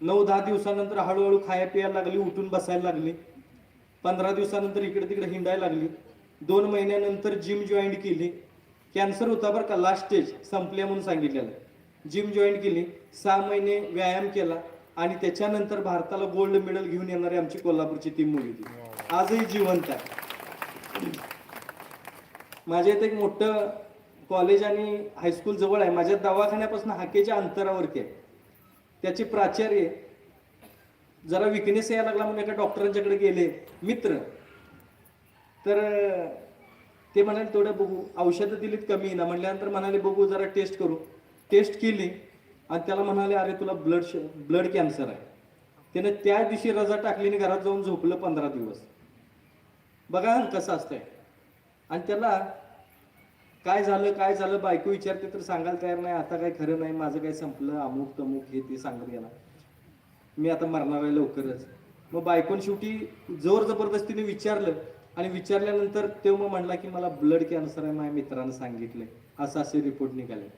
नऊ दहा दिवसानंतर हळूहळू खाया प्यायला लागली उठून बसायला लागली. पंधरा दिवसानंतर इकडे तिकडे हिंडायला लागली. दोन महिन्यानंतर जिम जॉईन केली. कॅन्सर होता बरं का लास्ट स्टेज संपल्या म्हणून सांगितलेलं. जिम जॉईन केली सहा महिने व्यायाम केला आणि त्याच्यानंतर भारताला गोल्ड मेडल घेऊन येणारी आमची कोल्हापूरची टीम मुली ती. आजही जिवंत आहे. माझ्या इथे एक मोठं कॉलेज आणि हायस्कूल जवळ आहे. माझ्या दवाखान्यापासून हाकेच्या अंतरावरती आहे. त्याचे प्राचार्य जरा विकनेस यायला लागला म्हणून एका डॉक्टरांच्याकडे गेले. मित्र. तर ते म्हणाले थोडं बघू. औषधं दिलीत कमी ना. म्हणल्यानंतर म्हणाले बघू जरा टेस्ट करू. टेस्ट केली. आणि त्याला म्हणाले अरे तुला ब्लड ब्लड कॅन्सर आहे. त्याने त्या दिवशी रजा टाकली घरात जाऊन झोपलं पंधरा दिवस. बघा कसं असतंय. आणि त्याला काय झालं काय झालं बायको विचारते तर सांगायला तयार नाही आता काय खरं नाही माझं काय संपलं अमुक तमुक हे ते सांगत गेला. मी आता मरणार आहे लवकरच. मग बायकोन शेवटी जोर जबरदस्तीने विचारलं आणि विचारल्यानंतर तो मग म्हणला की मला ब्लड कॅन्सर आहे माझ्या मित्रानं सांगितलंय. असं असे रिपोर्ट निघाले.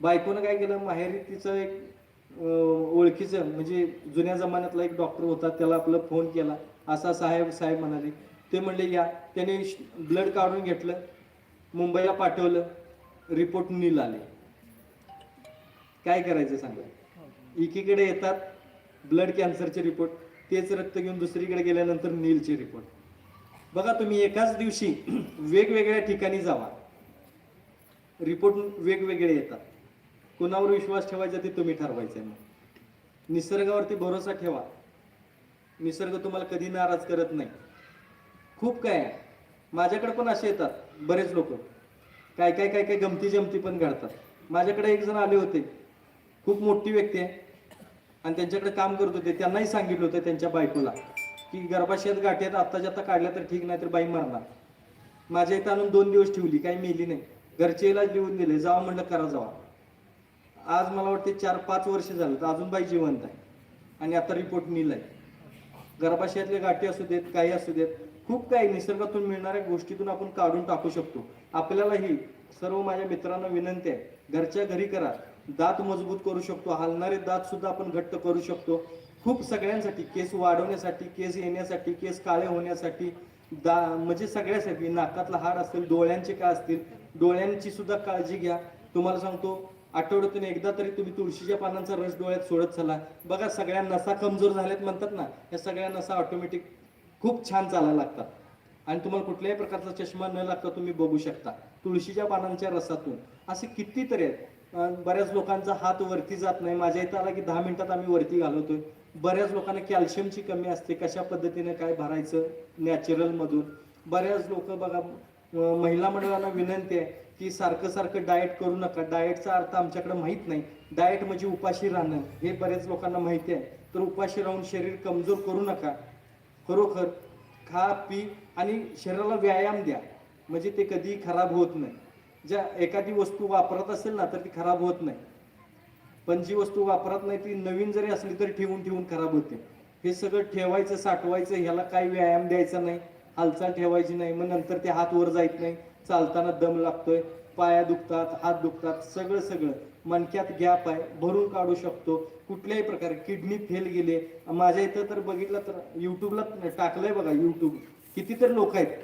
बायकोनं काय केलं माहेरी तिचं एक ओळखीचं म्हणजे जुन्या जमान्यातला एक डॉक्टर होता त्याला आपला फोन केला. असा साहेब साहेब म्हणाले. ते म्हणले या. त्याने ब्लड काढून घेतलं. मुंबईला पाठवलं रिपोर्ट नील आले. काय करायचं सांगा? एकीकडे येतात ब्लड कॅन्सरचे रिपोर्ट तेच रक्त घेऊन दुसरीकडे गेल्यानंतर नीलचे रिपोर्ट बघा तुम्ही एकाच दिवशी वेगवेगळ्या ठिकाणी जावा. रिपोर्ट वेगवेगळे येतात. कुणावर विश्वास ठेवायचा ते तुम्ही ठरवायचं मग निसर्गावरती भरोसा ठेवा. निसर्ग तुम्हाला कधी नाराज करत नाही. खूप काय आहे. माझ्याकडे पण असे येतात. बरेच लोक. काय काय काय काय गमती जमती पण घडतात. माझ्याकडे एक जण आले होते. खूप मोठी व्यक्ती आहे. आणि त्यांच्याकडे काम करत होते. त्यांनाही सांगितलं होतं त्यांच्या बायकोला की गर्भाशयात गाठी आहेत आत्ताच्या आता काढल्या तर ठीक नाही तर बाई मरणार. माझ्या इथं आणून दोन दिवस ठेवली काही मेली नाही. घरचे इलाज लिहून दिले जावा म्हणलं करा जावा. आज मला वाटते चार पाच वर्ष झालं तर अजून बाई जिवंत आहे. आणि आता रिपोर्ट नील आहे गर्भाशयातले गाठी असू देत काही असू देत खूप काही निसर्गातून मिळणाऱ्या गोष्टीतून आपण काढून टाकू शकतो. आपल्यालाही सर्व माझ्या मित्रांना विनंती आहे घरच्या घरी करा. दात मजबूत करू शकतो हलणारे दात सुद्धा आपण घट्ट करू शकतो. खूप सगळ्यांसाठी केस वाढवण्यासाठी केस येण्यासाठी केस काळे होण्यासाठी दा म्हणजे सगळ्यासाठी नाकातला हाड असतील डोळ्यांचे काय असतील डोळ्यांची सुद्धा काळजी घ्या. तुम्हाला सांगतो आठवड्यातून एकदा तरी तुम्ही तुळशीच्या पानांचा रस डोळ्यात सोडत चला. बघा सगळ्या नसा कमजोर झाल्यात म्हणतात ना या सगळ्या नसा ऑटोमॅटिक खूप छान चालायला लागतात. आणि तुम्हाला कुठल्याही प्रकारचा चष्मा न लागता तुम्ही बघू शकता. तुळशीच्या पानांच्या रसातून. असे कितीतरी आहेत. बऱ्याच लोकांचा हात वरती जात नाही. माझ्या इथं आला की दहा मिनिटात आम्ही वरती घालवतोय. बऱ्याच लोकांना कॅल्शियमची कमी असते. कशा पद्धतीने काय भरायचं? नॅचरलमधून बऱ्याच लोक बघा महिला मंडळांना विनंती आहे की सारखं सारखं डाएट करू नका. डाएटचा अर्थ आमच्याकडे माहीत नाही. डाएट म्हणजे उपाशी राहणं. हे बऱ्याच लोकांना माहिती आहे. तर उपाशी राहून शरीर कमजोर करू नका. खरोखर खा पी आणि शरीराला व्यायाम द्या. म्हणजे ते कधी खराब होत नाही. ज्या एखादी वस्तू वापरत असेल ना तर ती खराब होत नाही. पण जी वस्तू वापरत नाही ती नवीन जरी असली तरी ठेवून ठेवून खराब होते. हे सगळं ठेवायचं साठवायचं ह्याला काही व्यायाम द्यायचा नाही. हालचाल ठेवायची नाही. मग नंतर ते हात वर जायत नाही. चालताना दम लागतोय. पाया दुखतात हात दुखतात सगळं सगळं. मणक्यात गॅप आहे भरून काढू शकतो. कुठल्याही प्रकारे किडनी फेल गेले. माझ्या इथं तर बघितलं तर युट्यूबला टाकलंय बघा युट्यूब कितीतरी लोक आहेत.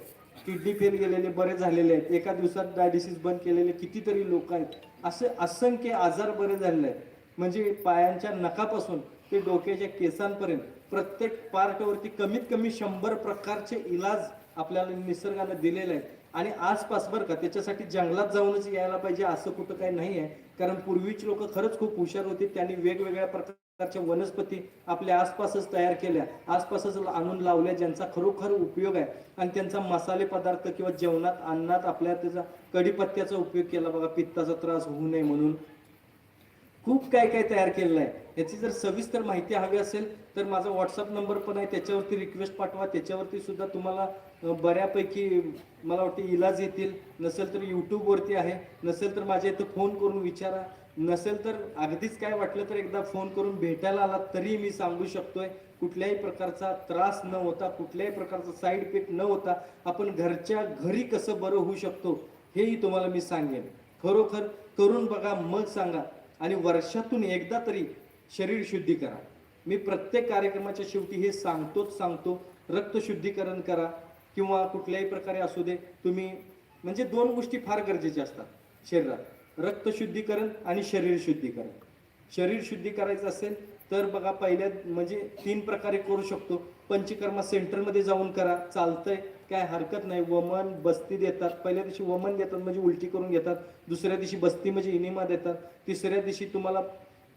किडनी फेल गेलेले बरे झालेले आहेत. एका दिवसात डायलिसिस बंद केलेले कितीतरी लोक आहेत. असे असंख्य आजार बरे झालेले आहेत. म्हणजे पायांच्या नखापासून ते डोक्याच्या केसांपर्यंत प्रत्येक पार्टवरती कमीत कमी शंभर प्रकारचे इलाज आपल्याला निसर्गाने दिलेले आहेत. आणि आसपास बरं का त्याच्यासाठी जंगलात जाऊनच यायला पाहिजे असं कुठं काही नाही आहे. कारण पूर्वीची लोक खरंच खूप हुशार होती त्यांनी वेगवेगळ्या प्रकारच्या वनस्पती आपल्या आसपासच तयार केल्या. आसपासच आणून लावल्या ज्यांचा खरोखर उपयोग आहे. आणि त्यांचा मसाले पदार्थ किंवा जेवणात अन्नात आपल्या त्याचा कढीपत्त्याचा उपयोग केला बघा पित्ताचा त्रास होऊ नये म्हणून. खूप काय काय तयार केलेलं आहे. याची जर सविस्तर माहिती हवी असेल तर माझा व्हॉट्सअप नंबर पण आहे त्याच्यावरती रिक्वेस्ट पाठवा. त्याच्यावरती सुद्धा तुम्हाला बऱ्यापैकी मला वाटते इलाज येतील. नसेल तर यूट्यूबवरती आहे. नसेल तर माझ्या इथं फोन करून विचारा. नसेल तर अगदीच काय वाटलं तर एकदा फोन करून भेटायला आला तरी मी सांगू शकतोय. कुठल्याही प्रकारचा त्रास न होता कुठल्याही प्रकारचा साईड इफेक्ट न होता आपण घरच्या घरी कसं बरं होऊ शकतो हेही तुम्हाला मी सांगेन. खरोखर करून बघा मग सांगा. आणि वर्षातून एकदा तरी शरीर शुद्धी करा. मी प्रत्येक कार्यक्रमाच्या शेवटी हे सांगतोच सांगतो. रक्त शुद्धीकरण करा. किंवा कुठल्याही प्रकारे असू दे तुम्ही म्हणजे दोन गोष्टी फार गरजेच्या असतात शरीरात. रक्त शुद्धीकरण आणि शरीर शुद्धीकरण. शरीर शुद्धी करायचं असेल तर बघा पहिल्या म्हणजे तीन प्रकारे करू शकतो. पंचकर्मा सेंटरमध्ये जाऊन करा चालतंय काय हरकत नाही. वमन बस्ती देतात. पहिल्या दिवशी वमन देतात म्हणजे उलटी करून घेतात. दुसऱ्या दिवशी बस्ती म्हणजे इनिमा देतात. तिसऱ्या दिवशी तुम्हाला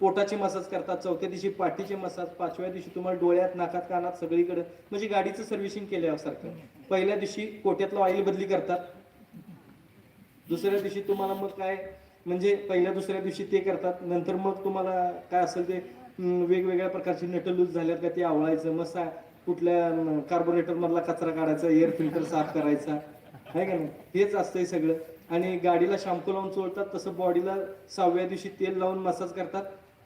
पोटाचे मसाज करतात चौथ्या दिवशी पाठीचे मसाज पाचव्या दिवशी तुम्हाला डोळ्यात नाकात कानात सगळीकडे म्हणजे गाडीचं सर्व्हिसिंग केल्यासारखं पहिल्या दिवशी कोट्यातलं ऑइल बदली करतात. दुसऱ्या दिवशी तुम्हाला मग काय म्हणजे पहिल्या दुसऱ्या दिवशी ते करतात. नंतर मग तुम्हाला काय असेल ते वेगवेगळ्या प्रकारची नट लूज झाल्यात का ते आवळायचं मग सा कुठल्या कार्बोरेटर मधला कचरा काढायचा एअर फिल्टर साफ करायचा. आहे का नाही? हेच असतंय सगळं. आणि गाडीला शॅम्पू लावून चोळतात तसं बॉडीला सहाव्या दिवशी तेल लावून मसाज करतात.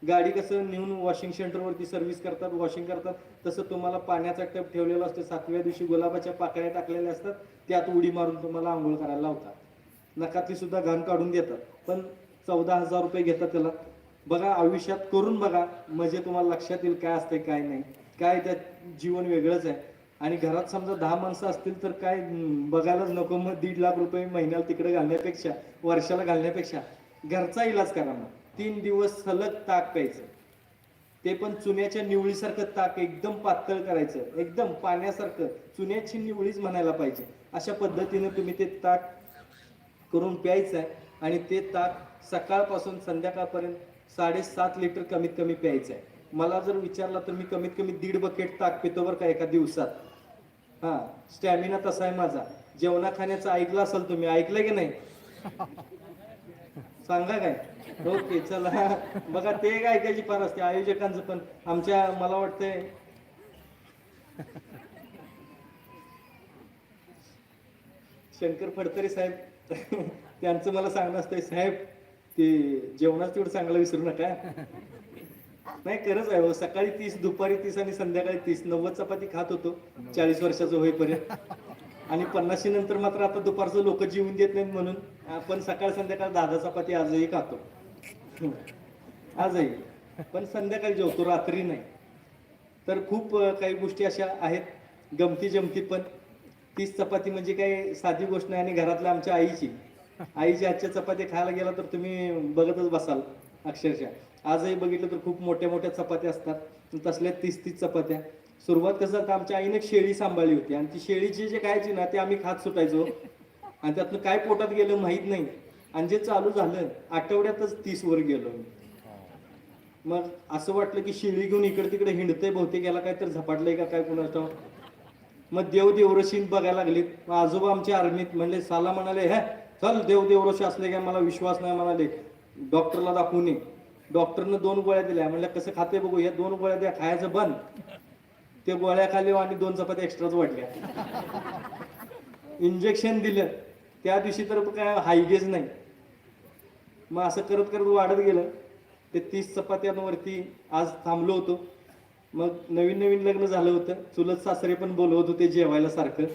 गाडी कसं नेऊन वॉशिंग सेंटरवरती सर्व्हिस करतात वॉशिंग करतात तसं तुम्हाला पाण्याचा टप ठेवलेला असतो. सातव्या दिवशी गुलाबाच्या पाकळ्या टाकलेल्या असतात. त्यात उडी मारून तुम्हाला आंघोळ करायला लावतात. नकातली सुद्धा घाण काढून देतात पण चौदा हजार रुपये घेतात त्याला. बघा आयुष्यात करून बघा म्हणजे तुम्हाला लक्षात येईल काय असतंय काय नाही. काय त्यात जीवन वेगळंच आहे. आणि घरात समजा दहा माणसं असतील तर काय बघायलाच नको मग दीड लाख रुपये महिन्याला तिकडे घालण्यापेक्षा वर्षाला घालण्यापेक्षा. घरचा इलाज करा मग. तीन दिवस सलग ताक प्यायचं. ते पण चुन्याच्या निवळीसारखं ताक एकदम पातळ करायचं. एकदम पाण्यासारखं चुन्याची निवळीच म्हणायला पाहिजे. अशा पद्धतीने तुम्ही ते ताक करून प्यायचं आहे आणि ते ताक सकाळपासून संध्याकाळपर्यंत साडेसात लिटर कमीत कमी प्यायचं आहे मला जर विचारला तर मी कमीत कमी दीड बकेट ताक पितो बरं का एका दिवसात. हा स्टॅमिना तसा आहे माझा. जेवणा खाण्याचं ऐकलं असेल तुम्ही ऐकलं की नाही? सांगा काय? ओके चला. बघा ते काय ऐकायची फार असते आयोजकांचं पण. आमच्या मला वाटतंय. शंकर फडतरे साहेब त्यांचं मला सांगणं असतंय साहेब ते जेवणाच तेवढं चांगलं विसरू नका. नाही खरंच आहे हो. सकाळी तीस दुपारी तीस आणि संध्याकाळी तीस. नव्वद चपाती खात होतो. चाळीस वर्षाचं होईपर्यंत. आणि पन्नाशी नंतर मात्र आता दुपारचं लोक जीवन देत नाहीत म्हणून आपण सकाळ संध्याकाळ दहा दहा चपाती आजही खातो. आजही. पण संध्याकाळी जेवतो रात्री नाही. तर खूप काही गोष्टी अशा आहेत गमती जमती पण. तीच चपाती म्हणजे काही साधी गोष्ट नाही आणि घरातल्या आमच्या आईची. आईची आजच्या चपाती खायला गेला तर तुम्ही बघतच बसाल अक्षरशः. आजही बघितलं तर खूप मोठ्या मोठ्या चपात्या असतात. तसल्या तीस तीस चपात्या. सुरुवात कसं आता आमच्या आईने शेळी सांभाळली होती. आणि ती शेळीची जे खायची ना ते आम्ही खात सुटायचो. आणि त्यातनं काय पोटात गेलं माहीत नाही. आणि जे चालू झालं आठवड्यातच तीस वर गेलो मग असं वाटलं की शेळी घेऊन इकडे तिकडे हिंडतंय बहुतेक याला काय तर झपाटलंय का काय कुणाचं मग देव देवरशीन बघायला लागलीत. मग आजोबा आमच्या आर्मीत म्हणले साला म्हणाले हे चल देव देवरशी असले काय मला विश्वास नाही म्हणाले. डॉक्टरला दाखवून ये. डॉक्टरनं दोन गोळ्या दिल्या. म्हणलं कसं खाते बघू या दोन गोळ्या द्या खायचं बंद. ते गोळ्या खाली आणि दोन चपात्या एक्स्ट्राच वाढल्या. इंजेक्शन दिलं. त्या दिवशी तर काय हायगेज नाही. मग असं करत करत वाढत गेलं. ते तीस चपात्यांवरती आज थांबलो होतो. मग नवीन नवीन लग्न झालं होतं. चुलत सासरे पण बोलवत होते जेवायला सारखं.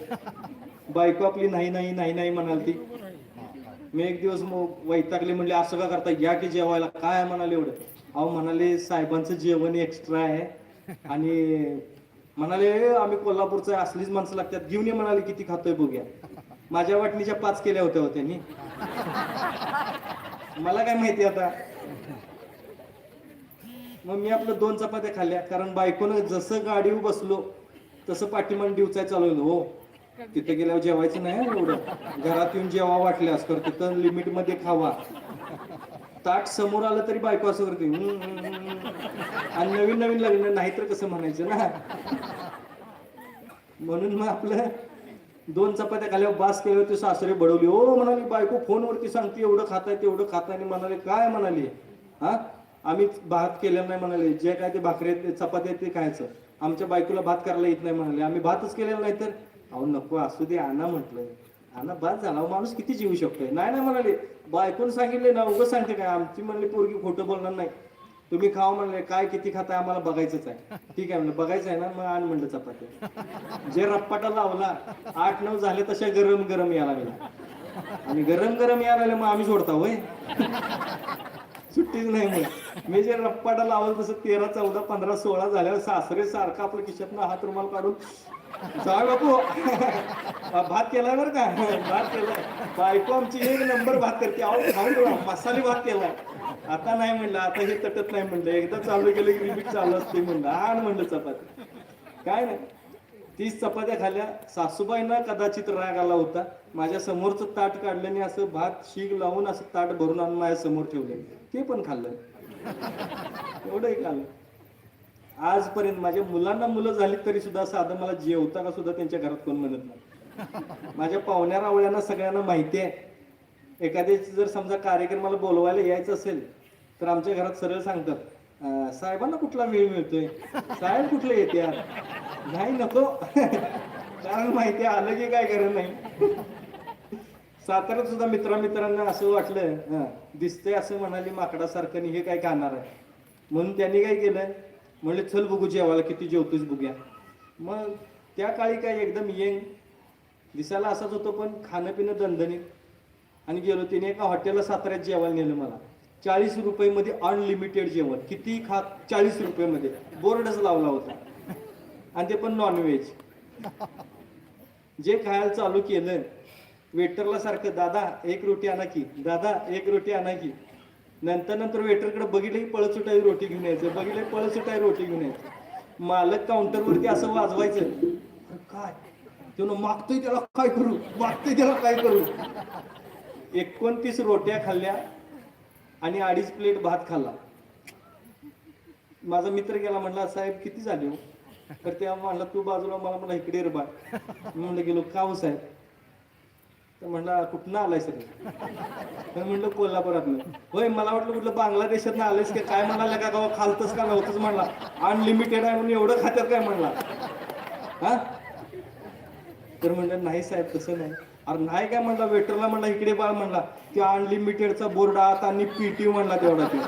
बायको आपली नाही नाही नाही नाही म्हणाल ती मी एक दिवस मग वैतागले म्हणले असं का करता या की जेवायला? काय म्हणाले एवढं? अहो म्हणाले साहेबांचं जेवण एक्स्ट्रा आहे आणि म्हणाले आम्ही कोल्हापूरचं असलीच माणसं लागतात. घेऊन ये म्हणाले किती खातोय बघूया माझ्या वाटणीच्या पाच केल्या होत्या हो त्यांनी. मला काय माहिती आता? मग मी आपलं दोन चपात्या खाल्ल्या कारण बायकोनं जसं गाडीवर बसलो तसं पाठीमान डिवचाय चालवलं हो. तिथे गेल्यावर जेवायचं नाही हो एवढं. घरात येऊन जेवा वाटल्यास तर तिथं लिमिटमध्ये खावा. ताट समोर आलं तरी बायको असं करते. आणि नवीन नवीन लग्न नाही तर कसं म्हणायचं ना? म्हणून मग आपलं दोन चपात्या खाल्यावर बास केल्यावर ते सासरे बडवली ओ म्हणाली बायको फोनवरती सांगते एवढं खाताय तेवढं खाताय. आणि म्हणाले काय म्हणाली? हा? आम्ही भात केलेला नाही म्हणाले जे काय ते भाकरी आहेत, ते आहेत ते खायचं. आमच्या बायकोला भात करायला येत नाही म्हणाले आम्ही भातच केलेला नाही तर? अहो नको असू दे आणा म्हटलं. आणा भात झाला. माणूस किती जीव शकतोय. नाही नाही म्हणाले बायकोनं सांगितले ना उगं सांगते काय? आमची म्हणली पोरगी खोटं बोलणार नाही. तुम्ही खावा म्हणले काय किती खाता आम्हाला बघायचंच आहे. ठीक आहे म्हणलं बघायचं आहे ना मग आण म्हणलं चपात्या जे रप्पाटा लावला आठ नऊ झाले तशा गरम गरम यायला लागला. आणि गरम गरम यायला लागले मग आम्ही सोडता होय? सुट्टीच नाही मग मी जे रप्पाटा लावलं तसं तेरा चौदा पंधरा सोळा झाल्यावर सासरे सारखा आपल्या खिशातनं हात रुमाल काढून जा बापू. भात केलाय बरं का? भात केलाय. बायको आमची एक नंबर भात करते. अहो मसाले भात केलाय. आता नाही म्हणलं आता हे तटत नाही म्हणलं. एकदा चालू केलं की रिपीट चालू असते म्हणलं. आण म्हणलं चपाती. काय नाही. तीस चपात्या खाल्ल्या. सासूबाईंना कदाचित राग आला होता. माझ्या समोरचं ताट काढल्याने असं भात शीग लावून असं ताट भरून आणून माझ्यासमोर ठेवले. ते पण खाल्लं. एवढंही खाल्लं. आजपर्यंत माझ्या मुलांना मुलं झाली तरी सुद्धा साधं मला जेवता का सुद्धा त्यांच्या घरात कोण म्हणत नाही. माझ्या पाहुण्या रावळ्यांना सगळ्यांना माहिती आहे. एखाद्याची जर समजा कार्यक्रमाला बोलवायला यायचं असेल तर आमच्या घरात सरळ सांगतात साहेबांना कुठला वेळ मिळतोय? साहेब कुठले येते नाही नको. कारण माहिती आलं की काय करत नाही. साताऱ्यात सुद्धा मित्रामित्रांना असं वाटलं दिसतंय असं म्हणाली माकडासारखं हे काय खाणार आहे? म्हणून त्यांनी काय केलं म्हणले चल बघू जेवायला किती जेवतोच बघूया. मग त्या काळी काय एकदम येंग दिसायला असाच होतो पण खाणं पिणं दणदणीत. आणि गेलो तिने एका हॉटेलला साताऱ्यात जेवायला नेलं मला. चाळीस रुपये अनलिमिटेड जेवण. किती खा चाळीसमध्ये बोर्डच लावला होता. आणि ते पण नॉनव्हेज जे खायला चालू केलं वेटरला सारखं दादा एक रोटी आणा की. दादा एक रोटी आणा की. नंतर नंतर वेटरकडे बघितलं की पळत सुटाई रोटी घेऊन यायचं. बघितलं पळसुटाई पळत सुटाई रोटी घेऊन यायचं. मालक काउंटरवरती असं वाजवायचं. काय? तो मागतोय त्याला काय करू? मागतोय त्याला काय करू? एकोणतीस रोट्या खाल्ल्या. आणि अडीच प्लेट भात खाल्ला. माझा मित्र गेला म्हणला साहेब किती झाले हो? तर तेव्हा म्हणला तू बाजूला मला म्हणला इकडे रे बा म्हणलं गेलो. का हो साहेब? तर म्हणला कुठनं आलाय सर तर म्हणलं कोल्हापुरात होय मला वाटलं कुठलं बांगलादेशात आलायस का काय? म्हणाला का गावा खालतच का नव्हतंच म्हणला अनलिमिटेड आहे म्हणून एवढं खात्यात काय? म्हणला. हा? तर म्हणलं नाही साहेब तसं नाही. अरे नाही काय म्हणला वेटरला म्हणला इकडे बाळ म्हणला की अनलिमिटेडचा बोर्ड आत आणि पीटी म्हणला तेवढा ते.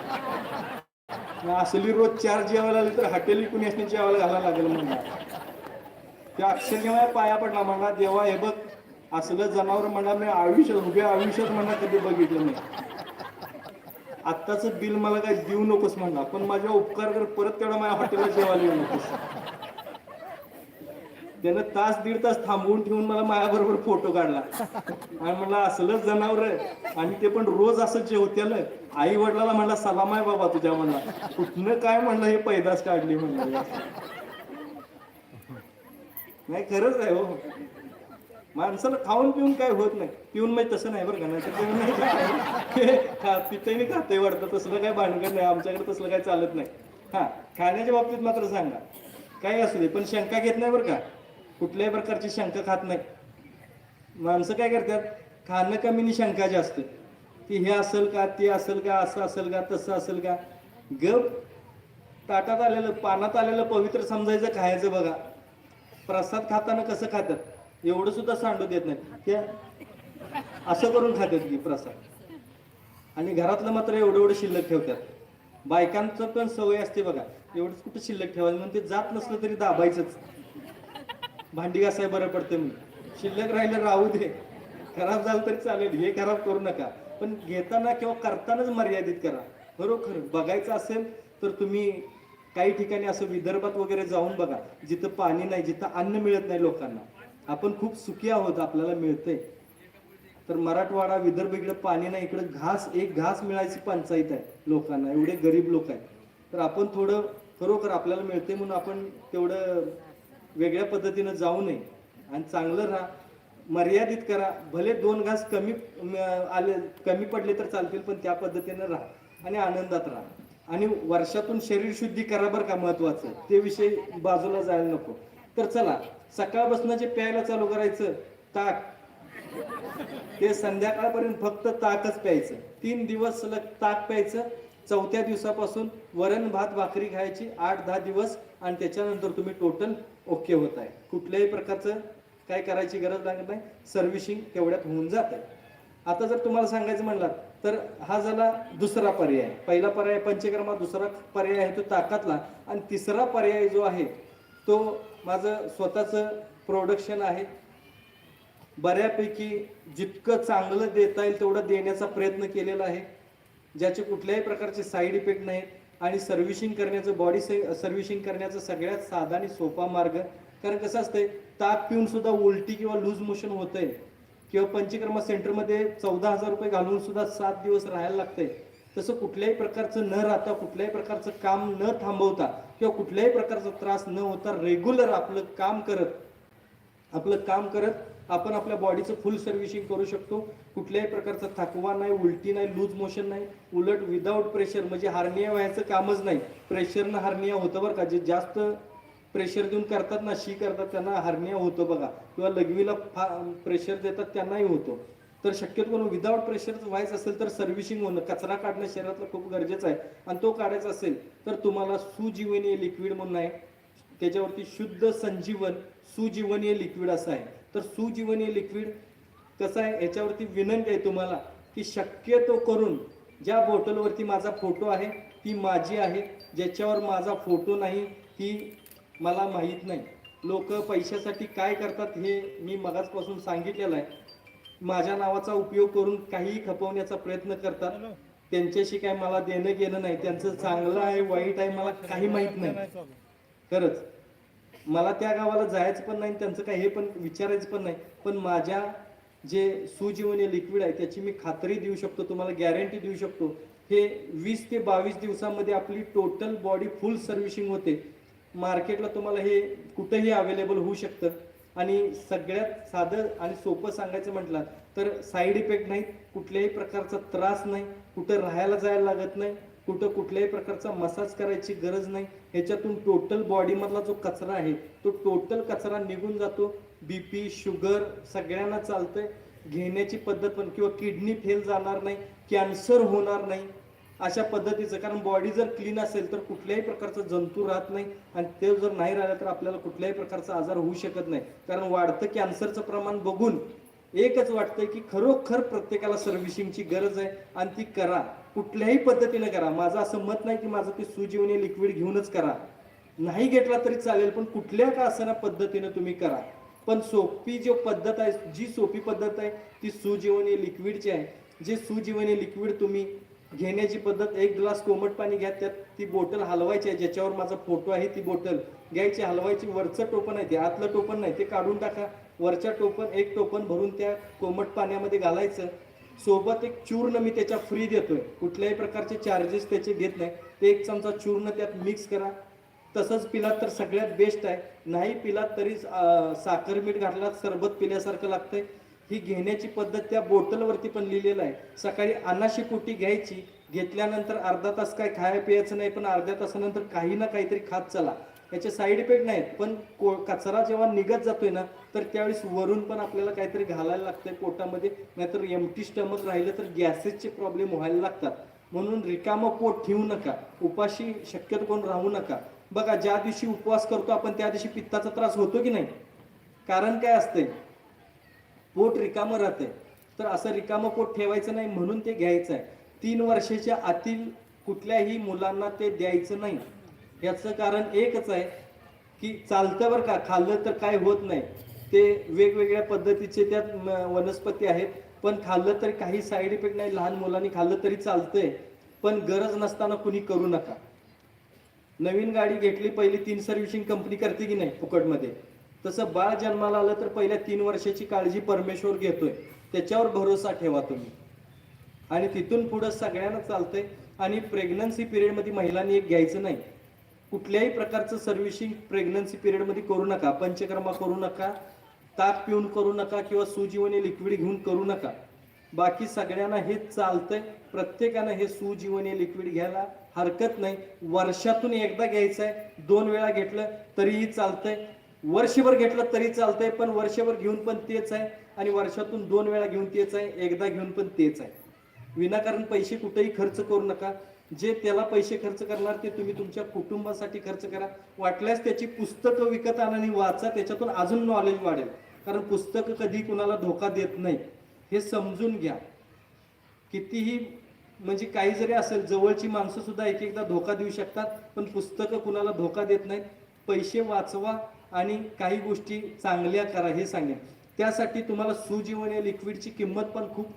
असली रोज चार जेवायला आली तर हॉटेल कुणी असणे जेवायला घालायला लागेल म्हणला. त्या अक्षरशः पाया पडला म्हणला देवा हे बघ असलं जनावर म्हणला मी आयुष्यात उभ्या आयुष्यात म्हणला कधी बघितलं नाही. आत्ताचं बिल मला काय देऊ नकोस म्हणला पण माझ्या उपकार कर परत तेवढा माझ्या हॉटेलला जेवायला येऊ नकोस. त्यानं तास दीड तास थांबवून ठेवून मला मायाबरोबर फोटो काढला. आणि म्हणला असलंच जनावर आणि ते पण रोज असं जेवत्याला. आई वडिलाला म्हणला सलाम आहे बाबा तुझ्या म्हणला. कुठनं काय म्हणलं हे पैदास काढली म्हणलं. नाही खरंच आहे हो. माणसाला खाऊन पिऊन काय होत नाही. पिऊन म्हणजे तसं नाही बरं का नाही पिऊन पितही खातंय वाटतं. तसलं काय भानगड नाही. आमच्याकडे तसलं काय चालत नाही. हा खाण्याच्या बाबतीत मात्र सांगा. काही असू दे पण शंका घेत नाही बरं का. कुठल्याही प्रकारची शंका खात नाही. माणसं काय करतात? खाणं कमी शंका जास्त. की हे असेल का ते असेल का असं असेल का तसं असेल का? गप ताटात आलेलं पानात आलेलं पवित्र समजायचं खायचं बघा. प्रसाद खाताना कसं खातात? एवढं सुद्धा सांडू देत नाही ते असं करून खातात की प्रसाद. आणि घरातलं मात्र एवढं एवढं शिल्लक ठेवतात. बायकांचं पण सवय असते बघा. एवढंच कुठं शिल्लक ठेवायचं? म्हणून ते जात नसलं तरी दाबायचंच. भांडी घासाय बरं पडतं मी. शिल्लक राहिलं राहू दे. खराब झालं तरी चालेल. हे खराब करू नका. पण घेताना किंवा करतानाच मर्यादित करा. खरोखर बघायचं असेल तर तुम्ही काही ठिकाणी असं विदर्भात वगैरे जाऊन बघा. जिथं पाणी नाही जिथं अन्न मिळत नाही लोकांना. आपण खूप सुखी आहोत आपल्याला मिळतंय. तर मराठवाडा विदर्भ इकडे पाणी नाही इकडे घास एक घास मिळायची पंचायत आहे लोकांना. एवढे गरीब लोक आहेत. तर आपण थोडं खरोखर आपल्याला मिळते म्हणून आपण तेवढं वेगळ्या पद्धतीनं जाऊ नये. आणि चांगलं राहा. मर्यादित करा. भले दोन घास कमी आले कमी पडले तर चालतील पण त्या पद्धतीनं राहा आणि आनंदात राहा. आणि वर्षातून शरीर शुद्धी करा बरं का महत्वाचं. ते विषय बाजूला जायला नको. तर चला सकाळपासून जे प्यायला चालू करायचं ताक. ते संध्याकाळपर्यंत फक्त ताकच प्यायचं. तीन दिवस सलग ताक प्यायचं. चौथ्या दिवसापासून वरण भात भाकरी खायची. आठ दहा दिवस. आणि त्याच्यानंतर तुम्ही टोटल ओके होत आहे. कुठल्याही प्रकारचं काय करायची गरज लागत नाही. सर्व्हिसिंग तेवढ्यात होऊन जात. आहे आता जर तुम्हाला सांगायचं म्हणलात तर हा झाला दुसरा पर्याय. पहिला पर्याय पंचकर्मा दुसरा पर्याय आहे तो ताकातला. आणि तिसरा पर्याय जो आहे तो माझं स्वतःचं प्रोडक्शन आहे. बऱ्यापैकी जितकं चांगलं देता येईल तेवढं देण्याचा प्रयत्न केलेला आहे. ज्याचे कुठल्याही प्रकारचे साईड इफेक्ट नाहीत. आणि सर्व्हिसिंग करण्याचं बॉडी सर्व्हिसिंग करण्याचा सगळ्यात साधा आणि सोपा मार्ग. कारण कसं असतंय ताप पिऊन सुद्धा उलटी किंवा लूज मोशन होतंय. किंवा पंचकर्मा सेंटरमध्ये चौदा हजार रुपये घालून सुद्धा सात दिवस राहायला लागतंय. तसं कुठल्याही प्रकारचं न राहता कुठल्याही प्रकारचं काम न थांबवता किंवा कुठल्याही प्रकारचा त्रास न होता रेग्युलर आपलं काम करत आपलं काम करत आपण आपल्या बॉडीचं फुल सर्व्हिसिंग करू शकतो. कुठल्याही प्रकारचा थकवा नाही उलटी नाही लूज मोशन नाही. उलट विदाऊट प्रेशर म्हणजे हार्निया व्हायचं कामच नाही. प्रेशरनं हार्निया होतं बरं का. जे जास्त प्रेशर देऊन करतात ना शी करतात त्यांना हार्निया होतं बघा. किंवा लघवीला फा प्रेशर देतात त्यांनाही होतो. तर शक्यतो करून विदाऊट प्रेशर व्हायचं असेल तर सर्व्हिसिंग होणं कचरा काढणं शरीरातलं खूप गरजेचं आहे. आणि तो काढायचा असेल तर तुम्हाला सुजीवनीय लिक्विड म्हणून आहे. त्याच्यावरती शुद्ध संजीवन सुजीवन हे लिक्विड असं आहे. तर सुजीवन हे लिक्विड कसं आहे याच्यावरती विनंती आहे तुम्हाला की शक्यतो करून ज्या बॉटलवरती माझा फोटो आहे ती माझी आहे ज्याच्यावर माझा फोटो नाही ती मला माहीत नाही. लोक पैशासाठी काय करतात हे मी मगाचपासून सांगितलेलं आहे. माझ्या नावाचा उपयोग करून काहीही खपवण्याचा प्रयत्न करतात. त्यांच्याशी काय मला देणं घेणं नाही त्यांचं चांगलं आहे वाईट आहे मला काही माहीत नाही. खरंच. मला त्या गावाला जायचं पण नाही त्यांचं काय हे पण विचारायचं पण नाही. पण माझ्या जे सुजीवनी लिक्विड आहे त्याची मी खात्री देऊ शकतो तुम्हाला गॅरंटी देऊ शकतो. हे वीस ते बावीस दिवसामध्ये आपली टोटल बॉडी फुल सर्व्हिसिंग होते. मार्केटला तुम्हाला हे कुठंही अवेलेबल होऊ शकतं. आणि सगळ्यात साधं आणि सोपं सांगायचं म्हटलं तर साईड इफेक्ट नाही कुठल्याही प्रकारचा त्रास नाही. कुठं राहायला जायला लागत नाही. कुठं कुठल्याही प्रकारचा मसाज करायची गरज नाही. ह्याच्यातून टोटल बॉडीमधला जो कचरा आहे तो टोटल कचरा निघून जातो. बीपी शुगर सगळ्यांना चालतंय. घेण्याची पद्धत पण किंवा किडनी फेल जाणार नाही कॅन्सर होणार नाही अशा पद्धतीचं. कारण बॉडी जर क्लीन असेल तर कुठल्याही प्रकारचं जंतू राहत नाही. आणि ते जर नाही राहिलं तर आपल्याला कुठल्याही प्रकारचा आजार होऊ शकत नाही. कारण वाढतं कॅन्सरचं प्रमाण बघून एकच वाटतंय की खरोखर प्रत्येकाला सर्व्हिसिंगची गरज आहे. आणि ती करा. कुठल्याही पद्धतीने करा. माझं असं मत नाही की माझं ते सुजीवनी लिक्विड घेऊनच करा. नाही घेतला तरी चालेल पण कुठल्या का असना पद्धतीने तुम्ही करा. पण सोपी जो पद्धत आहे जी सोपी पद्धत आहे ती सुजीवनी लिक्विडची आहे. जे सुजीवनी लिक्विड तुम्ही घेण्याची पद्धत एक ग्लास कोमट पाणी घ्या त्यात ती बोटल हलवायची आहे. ज्याच्यावर माझा फोटो आहे ती बोटल घ्यायची. हलवायची वरचं टोपण आहे ते आतलं टोपण नाही ते काढून टाका. वरच्या टोपण एक टोपण भरून त्या कोमट पाण्यामध्ये घालायचं. सोबत एक चूर्ण मी त्याच्या फ्री देतोय. कुठल्याही प्रकारचे चार्जेस त्याचे घेत नाही. ते एक चमचा चूर्ण त्यात मिक्स करा. तसंच पिलात तर सगळ्यात बेस्ट आहे. नाही पिलात तरी साखर मीठ घातला सरबत पिल्यासारखं लागतंय. ही घेण्याची पद्धत त्या बोटलवरती पण लिहिलेलं आहे. सकाळी अनाशी पोटी घ्यायची. घेतल्यानंतर अर्धा तास काय खाया प्यायचं नाही पण अर्ध्या तासानंतर काही ना काहीतरी खात चला. याचे साईड इफेक्ट नाहीत. पण को कचरा जेव्हा निघत जातोय ना तर त्यावेळेस वरून पण आपल्याला काहीतरी घालायला लागतंय पोटामध्ये. नाहीतर एमटी स्टमक राहिलं तर गॅसेसचे प्रॉब्लेम व्हायला लागतात. म्हणून रिकामं पोट ठेवू नका. उपाशी शक्यतो कोण राहू नका. बघा ज्या दिवशी उपवास करतो आपण त्या दिवशी पित्ताचा त्रास होतो की नाही? कारण काय असतंय? पोट रिकामं राहतंय. तर असं रिकामं पोट ठेवायचं नाही म्हणून ते घ्यायचं आहे. तीन वर्षाच्या आतील कुठल्याही मुलांना ते द्यायचं नाही. याचं कारण एकच आहे की चालतं बरं का खाल्लं तर काय होत नाही. ते वेगवेगळ्या पद्धतीचे त्यात वनस्पती आहेत पण खाल्लं तरी काही साईड इफेक्ट नाही. लहान मुलांनी खाल्लं तरी चालतंय पण गरज नसताना कुणी करू नका. नवीन गाडी घेतली पहिली तीन सर्व्हिसिंग कंपनी करते की नाही फुकटमध्ये? तसं बाळ जन्माला आलं तर पहिल्या तीन वर्षाची काळजी परमेश्वर घेतोय. त्याच्यावर भरोसा ठेवा तुम्ही. आणि तिथून पुढं सगळ्यांना चालतंय. आणि प्रेग्नन्सी पिरियडमध्ये महिलांनी एक घ्यायचं नाही. कुठल्याही प्रकारचं सर्व्हिसिंग प्रेग्नन्सी पिरियडमध्ये करू नका. पंचकर्मा करू नका. ताक पिऊन करू नका किंवा सुजीवनी लिक्विड घेऊन करू नका. बाकी सगळ्यांना हे चालतंय. प्रत्येकानं हे सुजीवनी लिक्विड घ्यायला हरकत नाही. वर्षातून एकदा घ्यायचं आहे दोन वेळा घेतलं तरीही चालतंय. वर्षभर घेतलं तरी चालतंय पण वर्षभर घेऊन पण तेच आहे. आणि वर्षातून दोन वेळा घेऊन तेच आहे. एकदा घेऊन पण तेच आहे. विनाकारण पैसे कुठेही खर्च करू नका. जे त्याला पैसे खर्च करणार ते तुम्ही तुमच्या कुटुंबासाठी खर्च करा. वाटल्यास त्याची पुस्तकं विकत आणा आणि वाचा त्याच्यातून अजून नॉलेज वाढेल. कारण पुस्तकं कधी कुणाला धोका देत नाही हे समजून घ्या. कितीही म्हणजे काही जरी असेल जवळची माणसं सुद्धा एक एकदा धोका देऊ शकतात पण पुस्तकं कुणाला धोका देत नाहीत. पैसे वाचवा आणि काही गोष्टी चांगल्या करा हे सांगेन. त्यासाठी तुम्हाला सुजीवन या लिक्विडची किंमत पण खूप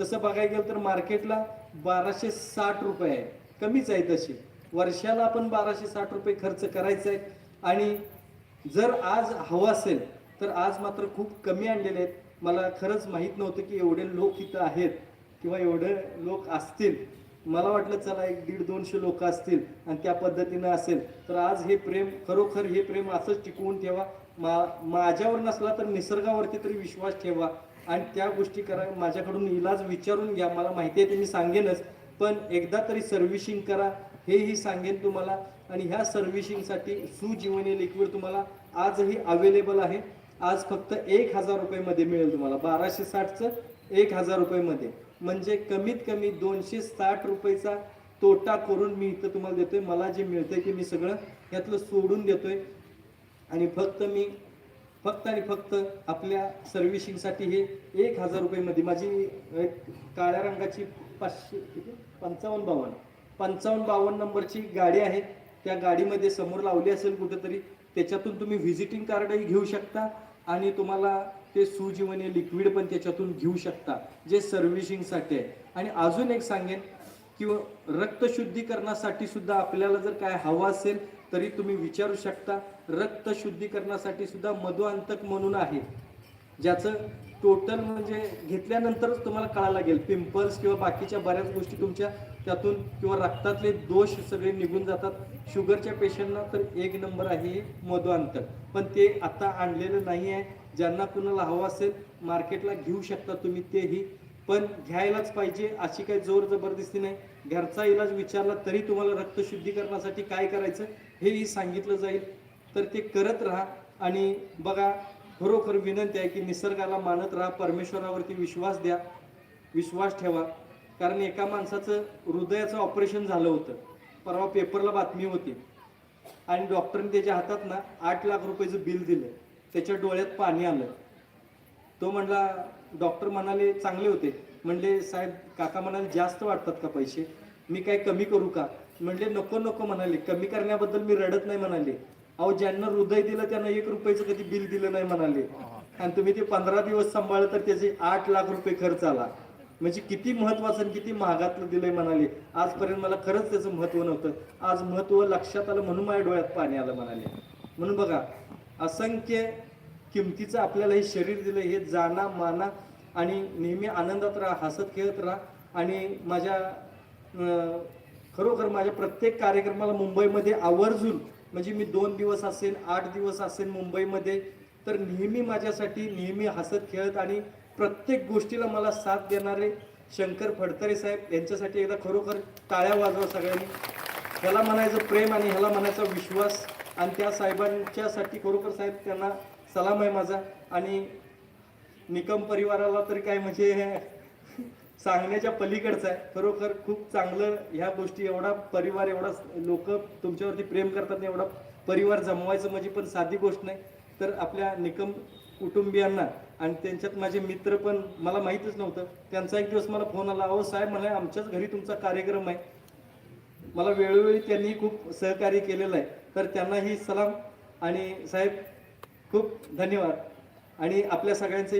तसं बघायला गेलं तर मार्केटला बाराशे साठ रुपये आहे. कमीच आहे तशी वर्षाला आपण बाराशे साठ रुपये खर्च करायचा आहे. आणि जर आज हवं असेल तर आज मात्र खूप कमी आणलेले आहेत. मला खरंच माहीत नव्हतं की एवढे लोक इथं आहेत किंवा एवढे लोक असतील. मला वाटलं चला एक दीड दोनशे लोक असतील आणि त्या पद्धतीनं असेल तर आज हे प्रेम खरोखर हे प्रेम असंच टिकवून ठेवा. मा माझ्यावर नसला तर निसर्गावरती तरी विश्वास ठेवा. आणि त्या गोष्टी करा माझ्याकडून इलाज विचारून घ्या मला माहिती आहे ते मी सांगेनच पण एकदा तरी सर्व्हिसिंग करा हेही सांगेन तुम्हाला. आणि ह्या सर्व्हिसिंगसाठी सुजीवनी लिक्विड तुम्हाला आजही अवेलेबल आहे. आज फक्त एक हजार रुपयेमध्ये मिळेल तुम्हाला बाराशे साठचं एक हजार रुपयेमध्ये. म्हणजे कमीत कमी दोनशे साठ रुपयेचा तोटा करून मी इथं तुम्हाला देतोय. मला जे मिळतंय ते मी सगळं यातलं सोडून देतोय. आणि फक्त मी फक्त आणि फक्त आपल्या सर्व्हिसिंगसाठी हे एक हजार रुपयेमध्ये. माझी एक काळ्या रंगाची पाचशे पंचावन्न बावन्न. पंचावन्न बावन्न नंबरची गाडी आहे. त्या गाडीमध्ये समोर लावली असेल कुठेतरी त्याच्यातून तुम्ही व्हिजिटिंग कार्डही घेऊ शकता आणि तुम्हाला ते सुजीवनी लिक्विड पण त्याच्यातून घेऊ शकता जे सर्व्हिसिंगसाठी आहे. आणि अजून एक सांगेन किंवा रक्तशुद्धीकरणासाठी सुद्धा आपल्याला जर काय हवं असेल तरी तुम्ही विचारू शकता. रक्त शुद्धीकरणासाठी सुद्धा मधुअंतक म्हणून आहे. ज्याचं टोटल म्हणजे घेतल्यानंतरच तुम्हाला कळायला लागेल. पिंपल्स किंवा बाकीच्या बऱ्याच गोष्टी तुमच्या त्यातून किंवा रक्तातले दोष सगळे निघून जातात. शुगरच्या पेशंटना तर एक नंबर आहे हे मधुअंतक पण ते आता आणलेलं नाही आहे. ज्यांना कुणाला हवं असेल मार्केटला घेऊ शकता तुम्ही तेही. पण घ्यायलाच पाहिजे अशी काही जोर जबरदस्ती नाही. घरचा इलाज विचारला तरी तुम्हाला रक्त शुद्धीकरणासाठी काय करायचं हेही सांगितलं जाईल. तर ते करत राहा. आणि बघा खरोखर विनंती आहे की निसर्गाला मानत राहा. परमेश्वरावरती विश्वास द्या. विश्वास ठेवा. कारण एका माणसाचं हृदयाचं ऑपरेशन झालं होतं. परवा पेपरला बातमी होती. आणि डॉक्टरने त्याच्या हातात ना आठ लाख रुपयाचं बिल दिलं. त्याच्या डोळ्यात पाणी आलं. तो म्हणला डॉक्टर म्हणाले चांगले होते. म्हणले साहेब काका म्हणाले जास्त वाटतात का पैसे? मी काय कमी करू का? म्हणले नको नको म्हणाले. कमी करण्याबद्दल मी रडत नाही म्हणाले. अहो ज्यांना हृदय दिलं त्यांना एक रुपयाचं कधी बिल दिलं नाही म्हणाले. आणि तुम्ही ते पंधरा दिवस सांभाळलं तर त्याचे आठ लाख रुपये खर्च आला. म्हणजे किती महत्वाचं आणि किती महागातलं दिलंय म्हणाले. आजपर्यंत मला खरंच त्याचं महत्त्व नव्हतं. आज महत्त्व लक्षात आलं म्हणून माझ्या डोळ्यात पाणी आलं म्हणाले. म्हणून बघा असंख्य किमतीचं आपल्याला हे शरीर दिलं हे जाणा माना आणि नेहमी आनंदात राहा हसत खेळत राहा. आणि माझ्या खरोखर माझ्या प्रत्येक कार्यक्रमाला मुंबईमध्ये आवर्जून म्हणजे मी दोन दिवस असेल आठ दिवस असेल मुंबईमध्ये तर नेहमी माझ्यासाठी नेहमी हसत खेळत आणि प्रत्येक गोष्टीला मला साथ देणारे शंकर फडतरे साहेब यांच्यासाठी एकदा खरोखर टाळ्या वाजवा सगळ्यांनी. ह्याला म्हणायचं प्रेम आणि ह्याला म्हणायचा विश्वास आणि त्या साहेबांच्यासाठी खरोखर साहेब त्यांना सलाम आहे माझा. आणि निकम परिवाराला तरी काय म्हणजे सांगण्याच्या पलीकडचं आहे. खरोखर खूप चांगलं ह्या गोष्टी एवढा परिवार एवढा लोक तुमच्यावरती प्रेम करतात एवढा परिवार जमवायचं म्हणजे पण साधी गोष्ट नाही. तर आपल्या निकम कुटुंबियांना आणि त्यांच्यात माझे मित्र पण मला माहीतच नव्हतं. त्यांचा एक दिवस मला फोन आला अहो साहेब मला आमच्याच घरी तुमचा कार्यक्रम आहे. मला वेळोवेळी त्यांनी खूप सहकार्य केलेलं आहे. तर त्यांनाही सलाम आणि साहेब खूप धन्यवाद. आणि आपल्या सगळ्यांचे